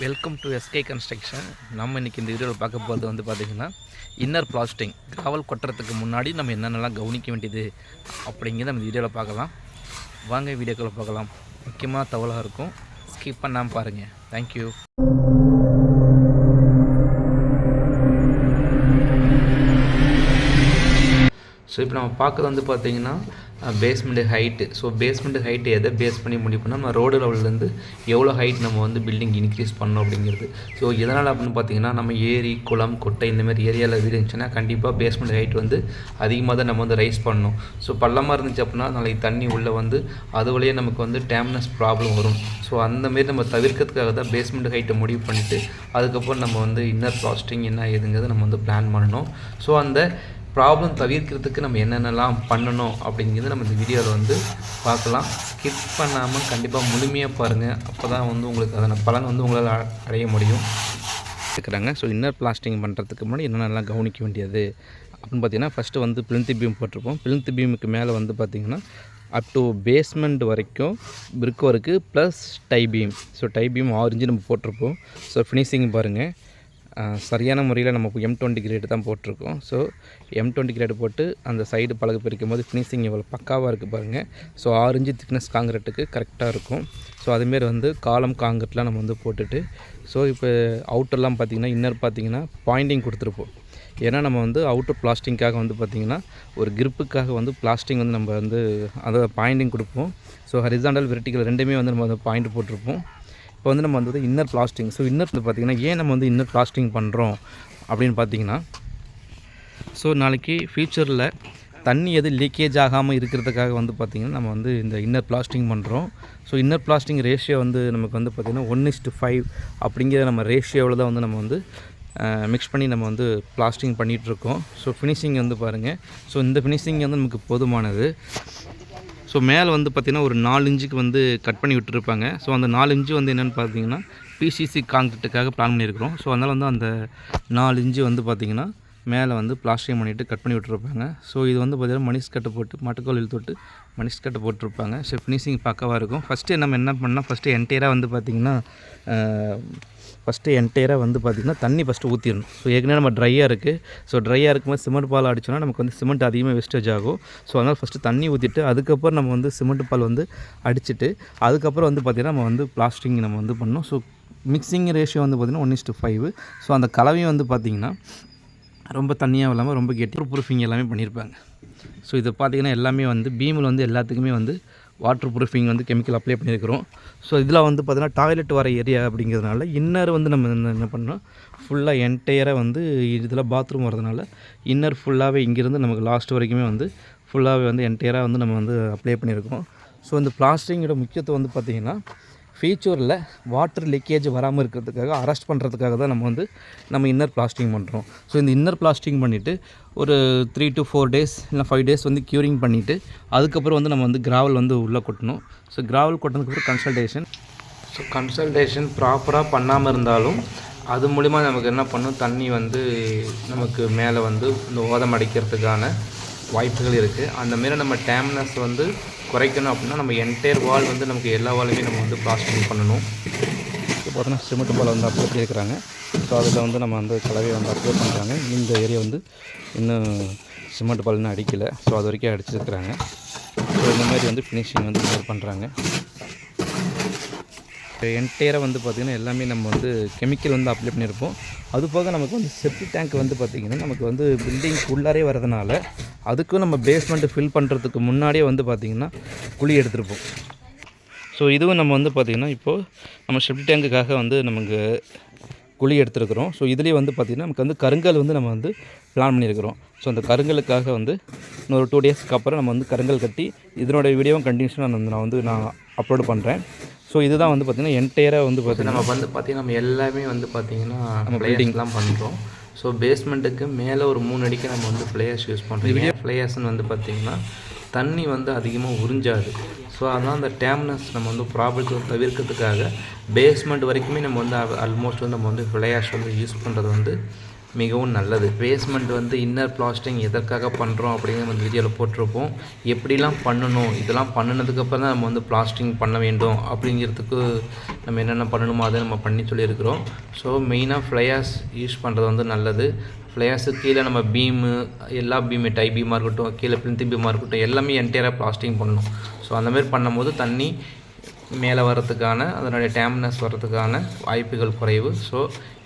Welcome to SK construction நம்ம இன்றைக்கி இந்த வீடியோவில் பார்க்க போகிறது வந்து பார்த்திங்கன்னா இன்னர் பிளாஸ்டிங் கிராவல் கொட்டுறதுக்கு முன்னாடி நம்ம என்னென்னலாம் கவனிக்க வேண்டியது அப்படிங்கிறத நம்ம வீடியோவில் பார்க்கலாம். வாங்க வீடியோக்குள்ளே பார்க்கலாம் முக்கியமாக தகவலாக இருக்கும். ஸ்கிப் பண்ணாமல் பாருங்கள் தேங்க்யூ ஸோ இப்போ நம்ம பார்க்குறது வந்து பார்த்திங்கன்னா basement height so basement height எதை பேஸ் பண்ணி முடிவு பண்ணால் நம்ம ரோடு லெவல்லேருந்து எவ்வளோ ஹைட் நம்ம வந்து பில்டிங் இன்க்ரீஸ் பண்ணோம் அப்படிங்கிறது. ஸோ எதனால் அப்படின்னு பார்த்தீங்கன்னா நம்ம ஏரி குளம் கொட்டை இந்தமாதிரி ஏரியாவில் வீடு இருந்துச்சுன்னா கண்டிப்பாக பேஸ்மெண்ட் ஹைட் வந்து அதிகமாக தான் நம்ம வந்து ரைஸ் பண்ணணும். ஸோ பள்ளமாக இருந்துச்சு அப்படின்னா நாளைக்கு தண்ணி உள்ளே வந்து அது வழியே நமக்கு வந்து டேம்னஸ் ப்ராப்ளம் வரும். ஸோ அந்தமாரி நம்ம தவிர்க்கிறதுக்காக தான் பேஸ்மெண்ட் ஹைட்டை முடிவு பண்ணிவிட்டு அதுக்கப்புறம் நம்ம வந்து இன்னர் பிளாஸ்டிங் என்ன ஏதுங்கிறத நம்ம வந்து பிளான் பண்ணணும். ஸோ அந்த ப்ராப்ளம் தவிர்க்கிறதுக்கு நம்ம என்னென்னலாம் பண்ணணும் அப்படிங்கிறது நம்ம இந்த வீடியோவில் வந்து பார்க்கலாம். ஸ்கிப் பண்ணாமல் கண்டிப்பாக முழுமையாக பாருங்கள் அப்போ தான் வந்து உங்களுக்கு அதன பலன் வந்து உங்களால் அடைய முடியும். இருக்கிறாங்க ஸோ இன்னர் பிளாஸ்டிங் பண்ணுறதுக்கு முன்னாடி என்னென்னலாம் கவனிக்க வேண்டியது அப்படின்னு பார்த்தீங்கன்னா ஃபஸ்ட்டு வந்து பிளிந்தி பீம் போட்டிருப்போம். பிளிந்தி பீமுக்கு மேலே வந்து பார்த்திங்கன்னா அப் டு பேஸ்மெண்ட் வரைக்கும் brick work plus tie beam so tie beam orange நம்ம போட்டிருப்போம். ஸோ ஃபினிஷிங் பாருங்கள் சரியான முறையில் நம்ம எம் டுவெண்ட்டி கிரேடு தான் போட்டிருக்கோம். ஸோ எம் டுவெண்ட்டி கிரேடு போட்டு அந்த சைடு பழகு பிரிக்கும் போது ஃபினிஷிங் எவ்வளோ பக்காவாக இருக்குது பாருங்கள் ஸோ ஆரஞ்சு திக்னஸ் காங்கிரட்டுக்கு கரெக்டாக இருக்கும். ஸோ அதுமாரி வந்து காலம் காங்கிரட்லாம் நம்ம வந்து போட்டுட்டு ஸோ இப்போ அவுட்டர்லாம் பார்த்திங்கன்னா இன்னர் பார்த்திங்கன்னா பாயிண்டிங் கொடுத்துருப்போம். ஏன்னா நம்ம வந்து அவுட்டர் பிளாஸ்டிங்காக வந்து பார்த்திங்கன்னா ஒரு கிரிப்புக்காக வந்து பிளாஸ்டிங் வந்து நம்ம வந்து அதை பாயிண்டிங் கொடுப்போம். ஸோ ஹரிசாண்டல் வெர்டிக்கல் ரெண்டுமே வந்து நம்ம வந்து பாயிண்ட் போட்டிருப்போம். இப்போ வந்து நம்ம வந்து இன்னர் பிளாஸ்டிங் ஸோ இன்னர் பார்த்திங்கன்னா ஏன் நம்ம வந்து இன்னர் பிளாஸ்டிங் பண்ணுறோம் அப்படின்னு பார்த்தீங்கன்னா ஸோ நாளைக்கு ஃப்யூச்சரில் தண்ணி எது லீக்கேஜ் ஆகாமல் இருக்கிறதுக்காக வந்து பார்த்திங்கன்னா நம்ம வந்து இந்த இன்னர் பிளாஸ்டிங் பண்ணுறோம் ஸோ இன்னர் பிளாஸ்டிங் ரேஷியோ வந்து நமக்கு வந்து பார்த்திங்கன்னா ஒன் இஸ்டு ஃபைவ் அப்படிங்கிற நம்ம ரேஷியோவில் தான் வந்து நம்ம வந்து மிக்ஸ் பண்ணி நம்ம வந்து பிளாஸ்டிங் பண்ணிகிட்ருக்கோம் ஸோ ஃபினிஷிங் வந்து பாருங்கள் ஸோ இந்த ஃபினிஷிங் வந்து நமக்கு போதுமானது. ஸோ மேலே வந்து பார்த்திங்கன்னா ஒரு நாலு இன்ச்சுக்கு வந்து கட் பண்ணி விட்டுருப்பாங்க. ஸோ அந்த நாலு இன்ச்சு வந்து என்னென்னு பார்த்தீங்கன்னா பிசிசி காங்கிரீட்டுக்காக பிளான் பண்ணியிருக்கிறோம். ஸோ அதனால் வந்து அந்த நாலு இன்ச்சு வந்து பார்த்திங்கன்னா மேலே வந்து பிளாஸ்டிக் பண்ணிவிட்டு கட் பண்ணி விட்டுருப்பாங்க. ஸோ இது வந்து பார்த்திங்கன்னா மணிஷ் கட்டை போட்டு மட்டக்கோல் இழுத்து விட்டு கட்டை போட்டிருப்பாங்க. ஸோ ஃபினிஷிங் பக்கவாக இருக்கும். ஃபஸ்ட்டு நம்ம என்ன பண்ணால் ஃபஸ்ட்டு என்டையராக வந்து பார்த்திங்கன்னா ஃபஸ்ட்டு என்டையராக வந்து பார்த்திங்கன்னா தண்ணி ஃபஸ்ட்டு ஊற்றிடணும் ஸோ ஏற்கனவே நம்ம ட்ரையாக இருக்குது ஸோ ட்ரையாக இருக்கும்போது சிமெண்ட் பால் அடிச்சோன்னா நமக்கு வந்து சிமெண்ட் அதிகமாக வேஸ்டேஜ் ஆகும். ஸோ அதனால் ஃபஸ்ட்டு தண்ணி ஊற்றிட்டு அதுக்கப்புறம் நம்ம வந்து சிமெண்ட் பால் வந்து அடிச்சுட்டு அதுக்கப்புறம் வந்து பார்த்திங்கன்னா நம்ம வந்து பிளாஸ்டிங் நம்ம வந்து பண்ணோம் ஸோ மிக்சிங் ரேஷியோ வந்து பார்த்திங்கன்னா ஒன் இஸ்ட்டு ஃபைவ் ஸோ அந்த கலவையும் வந்து பார்த்திங்கன்னா ரொம்ப தண்ணியாக இல்லாமல் ரொம்ப கெட்டி ப்ரூஃபிங் எல்லாமே பண்ணியிருப்பாங்க ஸோ இது பார்த்திங்கன்னா எல்லாமே வந்து பீமில் வந்து எல்லாத்துக்குமே வந்து வாட்டர் ப்ரூஃபிங் வந்து கெமிக்கல் அப்ளை பண்ணியிருக்கிறோம் ஸோ இதில் வந்து பார்த்திங்கன்னா டாய்லெட் வர ஏரியா அப்படிங்கிறதுனால இன்னர் வந்து நம்ம என்ன- என்ன பண்ணோம் ஃபுல்லாக என்டையராக வந்து இதில் பாத்ரூம் வரதுனால இன்னர் ஃபுல்லாகவே இங்கேருந்து நமக்கு லாஸ்ட் வரைக்குமே வந்து ஃபுல்லாகவே வந்து என்டையராக வந்து நம்ம வந்து அப்ளை பண்ணியிருக்கோம் ஸோ இந்த பிளாஸ்டிங்கோட முக்கியத்துவம் வந்து பார்த்திங்கன்னா ஃபியூச்சரில் வாட்டர் லீக்கேஜ் வராமல் இருக்கிறதுக்காக அரெஸ்ட் பண்ணுறதுக்காக தான் நம்ம வந்து நம்ம இன்னர் பிளாஸ்டிங் பண்ணுறோம் ஸோ இந்த இன்னர் பிளாஸ்டிங் பண்ணிவிட்டு ஒரு த்ரீ டு ஃபோர் டேஸ் இல்லை ஃபைவ் டேஸ் வந்து க்யூரிங் பண்ணிவிட்டு அதுக்கப்புறம் வந்து நம்ம வந்து கிராவல் வந்து உள்ளே கொட்டணும். ஸோ கிராவல் கொட்டினதுக்கப்புறம் கன்சல்டேஷன் ஸோ கன்சல்டேஷன் ப்ராப்பராக பண்ணாமல் இருந்தாலும் அது மூலிமா நமக்கு என்ன பண்ணும்? தண்ணி வந்து நமக்கு மேலே வந்து இந்த ஓதம் அடிக்கிறதுக்கான வாய்ப்புகள் இருக்குது அந்த மாரி நம்ம டேம்னஸ் வந்து குறைக்கணும் அப்படின்னா நம்ம என்டையர் வால் வந்து நமக்கு எல்லா வாலுமே நம்ம வந்து பிளாஸ்டிங் பண்ணணும். இப்போ பார்த்தோன்னா சிமெண்ட் பால் வந்து அப்ளை பண்ணியிருக்கிறாங்க. ஸோ அதில் வந்து நம்ம வந்து கலவையை வந்து அப்ளை பண்ணுறாங்க இந்த ஏரியா வந்து இன்னும் சிமெண்ட் பால் இன்னும் அடிக்கலை. ஸோ அது வரைக்கும் அடிச்சிருக்கிறாங்க. ஸோ இந்த மாதிரி வந்து ஃபினிஷிங் வந்து பண்ணுறாங்க என்டையராக வந்து பார்த்திங்கன்னா எல்லாமே நம்ம வந்து கெமிக்கல் வந்து அப்ளை பண்ணியிருப்போம். அது போக நமக்கு வந்து செப்டி டேங்க் வந்து பார்த்திங்கன்னா நமக்கு வந்து பில்டிங் உள்ளாரே வரதுனால அதுக்கும் நம்ம பேஸ்மெண்ட்டு ஃபில் பண்ணுறதுக்கு முன்னாடியே வந்து பார்த்திங்கன்னா குழி எடுத்துருப்போம். ஸோ இதுவும் நம்ம வந்து பார்த்திங்கன்னா இப்போது நம்ம செப்டி டேங்குக்காக வந்து நமக்கு குழி எடுத்துருக்குறோம். ஸோ இதுலேயே வந்து பார்த்திங்கன்னா நமக்கு வந்து கருங்கல் வந்து நம்ம வந்து பிளான் பண்ணியிருக்கிறோம். ஸோ அந்த கருங்கலுக்காக வந்து இன்னொரு டூ டேஸ்க்கு அப்புறம் நம்ம வந்து கருங்கல் கட்டி இதனோட வீடியோவும் கண்டினியூஸாக நான் நான் வந்து நான் அப்லோடு பண்ணுறேன் ஸோ இதுதான் வந்து பார்த்திங்கன்னா என்டையராக வந்து பார்த்திங்கன்னா நம்ம வந்து பார்த்திங்கன்னா நம்ம எல்லாமே வந்து பார்த்திங்கன்னா நம்ம பில்டிங்லாம் பண்ணுறோம் ஸோ பேஸ்மெண்ட்டுக்கு மேலே ஒரு மூணு அடிக்கு நம்ம வந்து ஃப்ளேயர்ஸ் யூஸ் பண்ணுறோம் ஃப்ளேயர்ஸ்னு வந்து பார்த்திங்கன்னா தண்ணி வந்து அதிகமாக உறிஞ்சாது. ஸோ அதனால் அந்த டேம்னஸ் நம்ம வந்து ப்ராப்ளத்தை தவிர்க்கிறதுக்காக பேஸ்மெண்ட் வரைக்குமே நம்ம வந்து ஆல்மோஸ்ட் வந்து நம்ம வந்து ஃப்ளையாஷ் வந்து யூஸ் பண்ணுறது வந்து மிகவும் நல்லது. பேஸ்மெண்ட் வந்து இன்னர் பிளாஸ்டிங் எதற்காக பண்ணுறோம் அப்படிங்கிற அந்த வீடியோவில் போட்டிருப்போம். எப்படிலாம் பண்ணணும்? இதெல்லாம் பண்ணினதுக்கப்புறம் தான் நம்ம வந்து பிளாஸ்டிங் பண்ண வேண்டும் அப்படிங்கிறதுக்கு நம்ம என்னென்ன பண்ணணுமோ அதை நம்ம பண்ணி சொல்லியிருக்கிறோம். ஸோ மெயினாக ஃப்ளையாஸ் யூஸ் பண்ணுறது வந்து நல்லது. ஃப்ளையாஸுக்கு கீழே நம்ம பீமு எல்லா பீமு டை பீமாக இருக்கட்டும் கீழே பிளிந்தி பீமாக இருக்கட்டும் எல்லாமே என்டையராக பிளாஸ்டிங் பண்ணணும். ஸோ அந்த மாதிரி பண்ணும்போது தண்ணி மேலே வர்றதுக்கான அதனுடைய டேம்னஸ் வர்றதுக்கான வாய்ப்புகள் குறைவு. ஸோ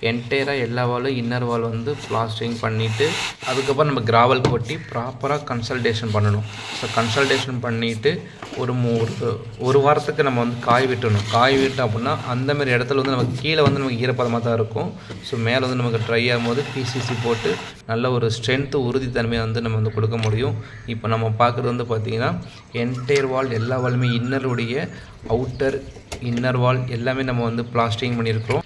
என்டையராக எல்லா வாலும் இன்னர் வால் வந்து பிளாஸ்டரிங் பண்ணிவிட்டு அதுக்கப்புறம் நம்ம கிராவல் கொட்டி ப்ராப்பராக கன்சல்டேஷன் பண்ணணும். ஸோ கன்சல்டேஷன் பண்ணிவிட்டு ஒரு ஒரு ஒரு வாரத்துக்கு நம்ம வந்து காய் விட்டணும். காய் விட்டோம் அப்படின்னா அந்தமாரி இடத்துல வந்து நமக்கு கீழே வந்து நமக்கு ஈரப்பதமாக தான் இருக்கும். ஸோ மேலே வந்து நமக்கு ட்ரை ஆகும்போது பிசிசி போட்டு நல்ல ஒரு ஸ்ட்ரென்த்து உறுதித்தன்மையை வந்து நம்ம வந்து கொடுக்க முடியும். இப்போ நம்ம பார்க்குறது வந்து பார்த்திங்கன்னா என்டையர் வால் எல்லா வாலுமே இன்னருடைய அவுட்டர் இன்னர் வால் எல்லாமே நம்ம வந்து பிளாஸ்டிங் பண்ணியிருக்கிறோம்.